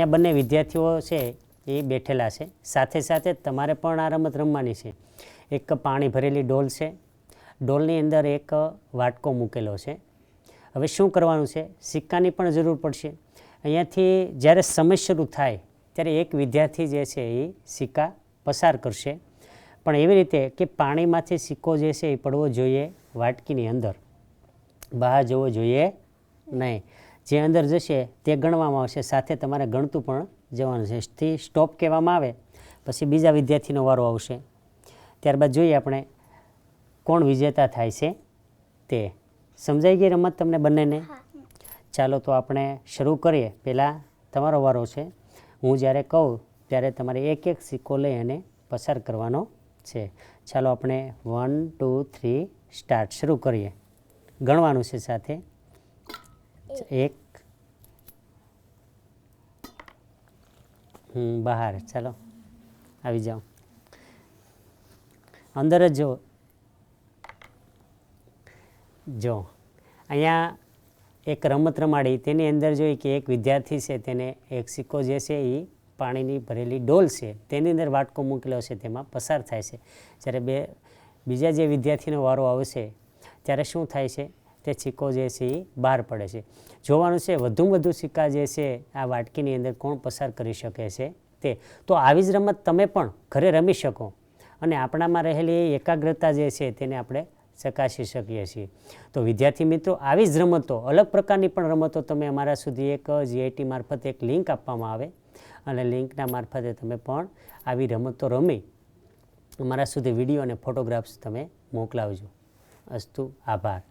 ત્યાં બંને વિદ્યાર્થીઓ છે એ બેઠેલા છે. સાથે સાથે તમારે પણ આ રમત રમવાની છે. એક પાણી ભરેલી ડોલ છે. ડોલની અંદર એક વાટકો મૂકેલો છે. હવે શું કરવાનું છે? સિક્કાની પણ જરૂર પડશે. અહીંયાથી જ્યારે સમય શરૂ થાય, ત્યારે એક વિદ્યાર્થી જે છે એ સિક્કા પસાર કરશે. પણ એવી રીતે કે પાણીમાંથી સિક્કો જે છે એ પડવો જોઈએ વાટકીની અંદર. બહાર જવો જોઈએ નહીં. જે અંદર જશે તે ગણવામાં આવશે. સાથે તમારે ગણતું પણ જવાનું છે. થી સ્ટોપ કહેવામાં આવે પછી બીજા વિદ્યાર્થીનો વારો આવશે. ત્યારબાદ જોઈએ આપણે કોણ વિજેતા થાય છે તે. સમજાઈ ગઈ રમત તમને બંનેને? ચાલો તો આપણે શરૂ કરીએ. પહેલાં તમારો વારો છે. હું જ્યારે કહું ત્યારે તમારે એક એક સિક્કો લઈ અને પસાર કરવાનો છે. ચાલો આપણે વન ટુ થ્રી સ્ટાર્ટ શરૂ કરીએ. ગણવાનું છે સાથે. એક હમ બહાર, ચાલો, આવી જાઓ અંદર જ જો. જો. અહીંયા એક રમત રમાડી. તેની અંદર જોઈ કે એક વિદ્યાર્થી છે, તેને એક સિક્કો જે છે એ પાણીની ભરેલી ડોલ છે, તેની અંદર વાટકો મૂકેલો છે, તેમાં પસાર થાય છે. જ્યારે બે, બીજા જે વિદ્યાર્થીનો વારો આવશે ત્યારે શું થાય છે? તે સિક્કો જે છે એ બહાર પડે છે. જોવાનું છે વધુમાં વધુ સિક્કા જે છે આ વાટકીની અંદર કોણ પસાર કરી શકે છે તે. તો આવી જ રમત તમે પણ ઘરે રમી શકો અને આપણામાં રહેલી એ એકાગ્રતા જે છે તેને આપણે ચકાસી શકીએ છીએ. તો વિદ્યાર્થી મિત્રો, આવી જ રમતો, અલગ પ્રકારની પણ રમતો તમે અમારા સુધી એક જીઆઈટી મારફતે એક લિંક આપવામાં આવે અને લિંકના મારફતે તમે પણ આવી રમતો રમી અમારા સુધી વીડિયો અને ફોટોગ્રાફ્સ તમે મોકલાવજો. અસ્તુ, આભાર.